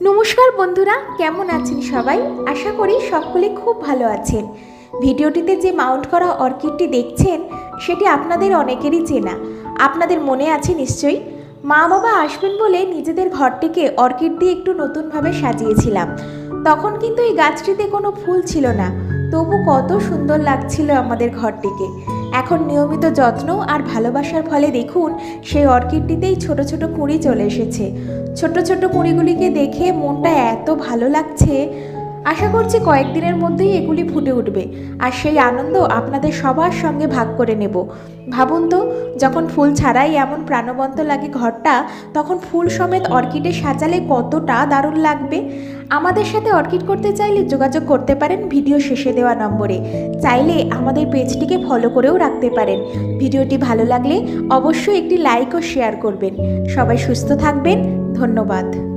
নমস্কার বন্ধুরা, কেমন আছেন সবাই? আশা করি সকলে খুব ভালো আছেন। ভিডিওটিতে যে মাউন্ট করা অর্কিডটি দেখছেন, সেটি আপনাদের অনেকেরই চেনা। আপনাদের মনে আছে নিশ্চয়ই? মা বাবা আসবেন বলে নিজেদের ঘরটিকে অর্কিড দিয়ে একটু নতুনভাবে সাজিয়েছিলাম। তখন কিন্তু এই গাছটিতে কোনো ফুল ছিল না। তবু কত সুন্দর লাগছিল আমাদের ঘরটিকে। এখন নিয়মিত যত্ন আর ভালোবাসার ফলে দেখুন, সেই অর্কিডটিতেই ছোট ছোট কুঁড়ি চলে এসেছে। ছোট ছোট কুঁড়িগুলিকে দেখে মনটা এত ভালো লাগছে, আশা করছি কয়েকদিনের মধ্যেই এগুলি ফুটে উঠবে আর সেই আনন্দ আপনাদের সবার সঙ্গে ভাগ করে নেব। ভাবুন তো, যখন ফুল ছাড়াই এমন প্রাণবন্ত লাগে ঘরটা, তখন ফুল সমেত অর্কিডে সাজালে কতটা দারুণ লাগবে? আমাদের সাথে অর্কিড করতে চাইলে যোগাযোগ করতে পারেন ভিডিও শেষে দেওয়া নম্বরে। চাইলে আমাদের পেজটিকে ফলো করেও রাখতে পারেন। ভিডিওটি ভালো লাগলে অবশ্যই একটি লাইক ও শেয়ার করবেন। সবাই সুস্থ থাকবেন। ধন্যবাদ।